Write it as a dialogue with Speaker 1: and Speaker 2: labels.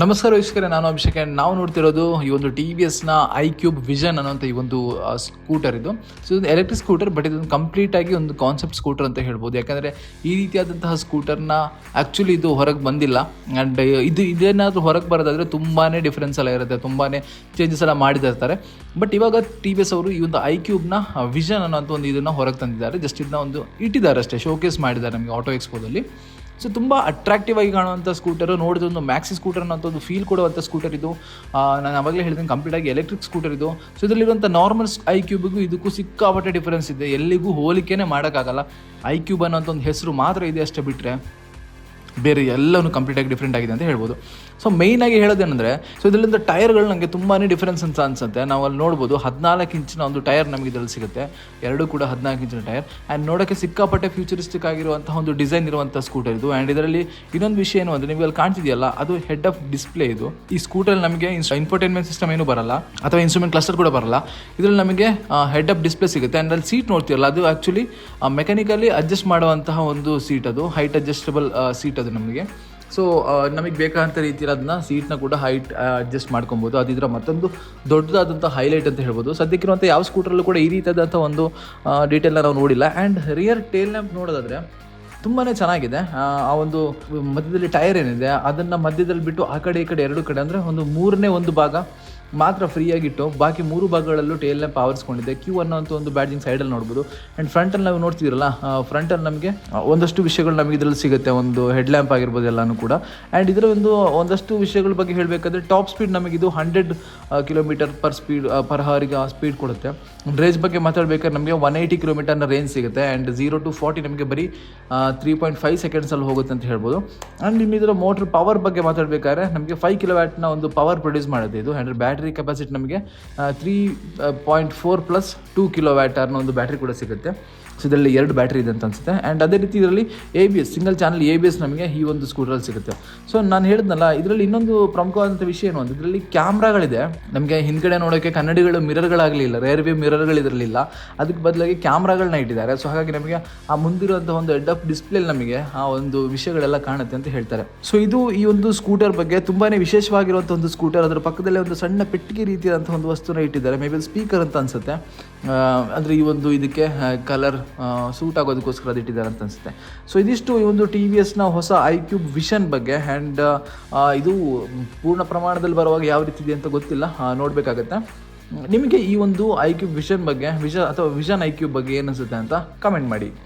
Speaker 1: ನಮಸ್ಕಾರ ವೀಕ್ಷಕರೇ, ನಾನು ಅಭಿಷೇಕ್ ಆ್ಯಂಡ್ ನಾವು ನೋಡ್ತಿರೋದು ಈ ಒಂದು ಟಿ ವಿ ಎಸ್ನ ಐ ಕ್ಯೂಬ್ ವಿಷನ್ ಅನ್ನೋಂಥ ಈ ಒಂದು ಸ್ಕೂಟರ್ ಇದು. ಸೊ ಇದೊಂದು ಎಲೆಕ್ಟ್ರಿಕ್ ಸ್ಕೂಟರ್ ಬಟ್ ಇದೊಂದು ಕಂಪ್ಲೀಟ್ ಆಗಿ ಒಂದು ಕಾನ್ಸೆಪ್ಟ್ ಸ್ಕೂಟರ್ ಅಂತ ಹೇಳ್ಬೋದು. ಯಾಕಂದರೆ ಈ ರೀತಿಯಾದಂತಹ ಸ್ಕೂಟರ್ನ ಆ್ಯಕ್ಚುಲಿ ಇದು ಹೊರಗೆ ಬಂದಿಲ್ಲ. ಆ್ಯಂಡ್ ಇದು ಇದೇನಾದರೂ ಹೊರಗೆ ಬರೋದಾದರೆ ತುಂಬಾ ಡಿಫ್ರೆನ್ಸ್ ಎಲ್ಲ ಇರುತ್ತೆ ತುಂಬಾ ಚೇಂಜಸ್ ಎಲ್ಲ ಮಾಡಿದಿರ್ತಾರೆ ಬಟ್ ಇವಾಗ ಟಿ ವಿ ಎಸ್ ಅವರು ಈ ಒಂದು ಐ ಕ್ಯೂಬ್ನ ವಿಷನ್ ಅನ್ನೋಂಥ ಒಂದು ಇದನ್ನು ಹೊರಗೆ ತಂದಿದ್ದಾರೆ. ಜಸ್ಟ್ ಇದನ್ನ ಒಂದು ಇಟ್ಟಿದ್ದಾರೆ ಅಷ್ಟೇ ಶೋಕೇಸ್ ಮಾಡಿದ್ದಾರೆ ನಮಗೆ ಆಟೋ ಎಕ್ಸ್ಪೋದಲ್ಲಿ ಸೊ ತುಂಬ ಅಟ್ರಾಕ್ಟಿವ್ ಆಗಿ ಕಾಣುವಂಥ ಸ್ಕೂಟರು ನೋಡಿದ ಒಂದು ಮ್ಯಾಕ್ಸಿ ಸ್ಕೂಟರ್ ಅನ್ನೋ ಒಂದು ಫೀಲ್ ಕೊಡುವಂಥ ಸ್ಕೂಟರ್ ಇದು ನಾನು ಅವಾಗಲೇ ಹೇಳಿದ್ದೀನಿ ಕಂಪ್ಲೀಟ್ ಆಗಿ ಎಲೆಕ್ಟ್ರಿಕ್ ಸ್ಕೂಟರ್ ಇದು. ಸೊ ಇದರಲ್ಲಿರುವಂಥ ನಾರ್ಮಲ್ ಐ ಕ್ಯೂಬಿಗೂ ಇದಕ್ಕೂ ಸಿಕ್ಕಾಪಟ್ಟೆ ಡಿಫರೆನ್ಸ್ ಇದೆ. ಎಲ್ಲಿಗೂ ಹೋಲಿಕೆನೇ ಮಾಡೋಕ್ಕಾಗಲ್ಲ. ಐ ಕ್ಯೂಬ್ ಅನ್ನೋಂಥ ಒಂದು ಹೆಸರು ಮಾತ್ರ ಇದೆ ಅಷ್ಟೇ ಬಿಟ್ಟರೆ ಬೇರೆ ಎಲ್ಲವೂ ಕಂಪ್ಲೀಟಾಗಿ ಡಿಫ್ರೆಂಟ್ ಆಗಿದೆ ಅಂತ ಹೇಳ್ಬೋದು. ಸೊ ಮೇಯ್ನಾಗಿ ಹೇಳೋದೇನೆಂದರೆ ಸೊ ಇದರಿಂದ ಟೈರ್ಗಳು ನನಗೆ ತುಂಬಾ ಡಿಫ್ರೆನ್ಸ್ ಅಂತ ಅನ್ಸುತ್ತೆ. ನಾವು ಅಲ್ಲಿ ನೋಡ್ಬೋದು, ಹದಿನಾಲ್ಕು ಇಂಚಿನ ಒಂದು ಟೈರ್ ನಮಗೆ ಇದರಲ್ಲಿ ಸಿಗುತ್ತೆ. ಎರಡು ಕೂಡ ಹದಿನಾಲ್ಕು ಇಂಚಿನ ಟೈರ್. ಆ್ಯಂಡ್ ನೋಡೋಕ್ಕೆ ಸಿಕ್ಕಾಪಟ್ಟೆ ಫ್ಯೂಚರಿಸ್ಟಿಕ್ ಆಗಿರುವಂತಹ ಒಂದು ಡಿಸೈನ್ ಇರುವಂಥ ಸ್ಕೂಟರ್ ಇದು. ಆ್ಯಂಡ್ ಇದರಲ್ಲಿ ಇನ್ನೊಂದು ವಿಷಯ ಏನು ಅಂದರೆ, ನಿಮಗೆ ಅಲ್ಲಿ ಕಾಣ್ತಿದೆಯಲ್ಲ, ಅದು ಹೆಡ್ ಆಫ್ ಡಿಸ್ಪ್ಲೇ ಇದು. ಈ ಸ್ಕೂಟರ್ ನಮಗೆ ಇನ್ಫೋಟೈನ್ಮೆಂಟ್ ಸಿಸ್ಟಮ್ ಏನು ಬರಲ್ಲ, ಅಥವಾ ಇನ್ಸ್ಟ್ರೂಮೆಂಟ್ ಕ್ಲಸ್ಟರ್ ಕೂಡ ಬರಲ್ಲ. ಇದರಲ್ಲಿ ನಮಗೆ ಹೆಡ್ ಆಫ್ ಡಿಸ್ಪ್ಲೇ ಸಿಗುತ್ತೆ. ಆ್ಯಂಡ್ ಅಲ್ಲಿ ಸೀಟ್ ನೋಡ್ತೀರಲ್ಲ, ಅದು ಆ್ಯಕ್ಚುಲಿ ಮೆಕ್ಯಾನಿಕಲಿ ಅಡ್ಜಸ್ಟ್ ಮಾಡುವಂತಹ ಒಂದು ಸೀಟ್ ಅದು. ಹೈಟ್ ಅಡ್ಜಸ್ಟಬಲ್ ಸೀಟ್ ಅದು ನಮಗೆ. ಸೊ ನಮಗೆ ಬೇಕಾದಂಥ ರೀತಿಯಲ್ಲಿ ಅದನ್ನ ಸೀಟ್ನ ಕೂಡ ಹೈಟ್ ಅಡ್ಜಸ್ಟ್ ಮಾಡ್ಕೊಬೋದು. ಅದಿದ್ರ ಮತ್ತೊಂದು ದೊಡ್ಡದಾದಂಥ ಹೈಲೈಟ್ ಅಂತ ಹೇಳ್ಬೋದು. ಸದ್ಯಕ್ಕಿರುವಂಥ ಯಾವ ಸ್ಕೂಟ್ರಲ್ಲೂ ಕೂಡ ಈ ರೀತಿಯಾದಂಥ ಒಂದು ಡೀಟೇಲ್ನ ನಾವು ನೋಡಿಲ್ಲ. ಆ್ಯಂಡ್ ರಿಯರ್ ಟೇಲ್ ಲ್ಯಾಂಪ್ ನೋಡೋದಾದ್ರೆ ತುಂಬಾ ಚೆನ್ನಾಗಿದೆ. ಆ ಒಂದು ಮಧ್ಯದಲ್ಲಿ ಟೈರ್ ಏನಿದೆ, ಅದನ್ನು ಮಧ್ಯದಲ್ಲಿ ಬಿಟ್ಟು ಆ ಕಡೆ ಈ ಕಡೆ ಎರಡು ಕಡೆ ಅಂದರೆ ಒಂದು ಮೂರನೇ ಒಂದು ಭಾಗ ಮಾತ್ರ ಫ್ರೀಯಾಗಿಟ್ಟು ಬಾಕಿ ಮೂರು ಭಾಗಗಳಲ್ಲೂ ಟೇಲ್ ಲ್ಯಾಂಪ್ ಆವರಿಸ್ಕೊಂಡಿದೆ ಕ್ಯೂ ಅನ್ನೋಂಥ ಒಂದು ಬ್ಯಾಟಿಂಗ್ ಸೈಡಲ್ಲಿ ನೋಡ್ಬೋದು. ಆ್ಯಂಡ್ ಫ್ರಂಟಲ್ಲಿ ನಾವು ನೋಡ್ತಿದ್ದೀರಲ್ಲ ಫ್ರಂಟಲ್ಲಿ ನಮಗೆ ಒಂದಷ್ಟು ವಿಷಯಗಳು ನಮಗೆ ಇದರಲ್ಲಿ ಸಿಗುತ್ತೆ. ಒಂದು ಹೆಡ್ ಲ್ಯಾಂಪ್ ಆಗಿರ್ಬೋದು ಎಲ್ಲನೂ ಕೂಡ. ಆ್ಯಂಡ್ ಇದರ ಒಂದು, ಒಂದಷ್ಟು ವಿಷಯಗಳ ಬಗ್ಗೆ ಹೇಳಬೇಕಾದ್ರೆ ಟಾಪ್ ಸ್ಪೀಡ್ ನಮಗೆ ಇದು hundred kilometer per speed per ಹವರಿಗೆ speed ಕೊಡುತ್ತೆ. ರೇಂಜ್ ಬಗ್ಗೆ ಮಾತಾಡ್ಬೇಕಾದ್ರೆ ನಮಗೆ ಒನ್ ಏಯ್ಟಿ ಕಿಲೋಮೀಟರ್ನ ರೇಂಜ್ ಸಿಗುತ್ತೆ. ಆ್ಯಂಡ್ ಝೀರೋ ಟು ಫಾರ್ಟಿ ನಮಗೆ ಬರೀ ತ್ರೀ ಪಾಯಿಂಟ್ ಫೈವ್ ಸೆಕೆಂಡ್ಸಲ್ಲಿ ಹೋಗುತ್ತೆ ಅಂತ ಹೇಳ್ಬೋದು. ಆ್ಯಂಡ್ ಇನ್ನು ಇದರ ಮೋಟ್ರ್ ಪವರ್ ಬಗ್ಗೆ ಮಾತಾಡಬೇಕಾದ್ರೆ ನಮಗೆ ಫೈವ್ ಕಿಲೋ ವ್ಯಾಟ್ನ ಒಂದು ಪವರ್ ಪ್ರೊಡ್ಯೂಸ್ ಮಾಡುತ್ತೆ ಇದು. ಆ್ಯಂಡ್ ಬ್ಯಾಟ್ರಿ ಕೆಪಾಸಿಟಿ ನಮಗೆ three point four plus two kilowatt ಅನ್ನೋ ಒಂದು ಬ್ಯಾಟ್ರಿ ಕೂಡ ಸಿಗುತ್ತೆ. ಸೊ ಇದರಲ್ಲಿ ಎರಡು ಬ್ಯಾಟ್ರಿ ಇದೆ ಅಂತ ಅನಿಸುತ್ತೆ. ಆ್ಯಂಡ್ ಅದೇ ರೀತಿ ಇದರಲ್ಲಿ A B S single channel A B S ನಮಗೆ ಈ ಒಂದು ಸ್ಕೂಟ್ರಲ್ಲಿ ಸಿಗುತ್ತೆ. ಸೊ ನಾನು ಹೇಳಿದ್ನಲ್ಲ, ಇದರಲ್ಲಿ ಇನ್ನೊಂದು ಪ್ರಮುಖವಾದಂಥ ವಿಷಯ ಏನು ಅಂದರೆ, ಇದರಲ್ಲಿ ಕ್ಯಾಮ್ರಾಗಳಿದೆ. ನಮಗೆ ಹಿಂದ್ಗಡೆ ನೋಡೋಕ್ಕೆ ಕನ್ನಡಿಗಳು ಮಿರರ್ಗಳಾಗಲಿಲ್ಲ ರೇರ್ ವ್ಯೂ ಮಿರರ್ಗಳಿರಲಿಲ್ಲ ಅದಕ್ಕೆ ಬದಲಾಗಿ ಕ್ಯಾಮ್ರಾಗಳನ್ನ ಇಟ್ಟಿದ್ದಾರೆ. ಸೊ ಹಾಗಾಗಿ ನಮಗೆ ಆ ಮುಂದಿರುವಂಥ ಒಂದು ಹೆಡ್ ಆಫ್ ಡಿಸ್ಪ್ಲೇ ನಮಗೆ ಆ ಒಂದು ವಿಷಯಗಳೆಲ್ಲ ಕಾಣುತ್ತೆ ಅಂತ ಹೇಳ್ತಾರೆ. ಸೊ ಇದು ಈ ಒಂದು ಸ್ಕೂಟರ್ ಬಗ್ಗೆ ತುಂಬಾ ವಿಶೇಷವಾಗಿರುವಂಥ ಒಂದು ಸ್ಕೂಟರ್ ಅದರ ಪಕ್ಕದಲ್ಲೇ ಒಂದು ಸಣ್ಣ ಪೆಟ್ಟಿಗೆ ರೀತಿಯಾದಂಥ ಒಂದು ವಸ್ತುನ ಇಟ್ಟಿದ್ದಾರೆ. ಮೇ ಬಿ ಸ್ಪೀಕರ್ ಅಂತ ಅನ್ಸುತ್ತೆ. ಅಂದರೆ ಈ ಒಂದು ಇದಕ್ಕೆ ಕಲರ್ ಸೂಟ್ ಆಗೋದಕ್ಕೋಸ್ಕರ ಅದು ಇಟ್ಟಿದ್ದಾರೆ ಅಂತ ಅನಿಸುತ್ತೆ. ಸೊ ಇದಿಷ್ಟು ಈ ಒಂದು ಟಿ ವಿ ಎಸ್ನ ಹೊಸ ಐ ಕ್ಯೂಬ್ ವಿಷನ್ ಬಗ್ಗೆ ಆ್ಯಂಡ್ ಇದು ಪೂರ್ಣ ಪ್ರಮಾಣದಲ್ಲಿ ಬರುವಾಗ ಯಾವ ರೀತಿ ಇದೆ ಅಂತ ಗೊತ್ತಿಲ್ಲ. ನೋಡಬೇಕಾಗತ್ತೆ. ನಿಮಗೆ ಈ ಒಂದು ಐ ಕ್ಯೂಬ್ ವಿಷನ್ ಬಗ್ಗೆ ವಿಷ ಅಥವಾ ವಿಷನ್ ಐ ಕ್ಯೂಬ್ ಬಗ್ಗೆ ಏನು ಅನಿಸುತ್ತೆ ಅಂತ ಕಮೆಂಟ್ ಮಾಡಿ.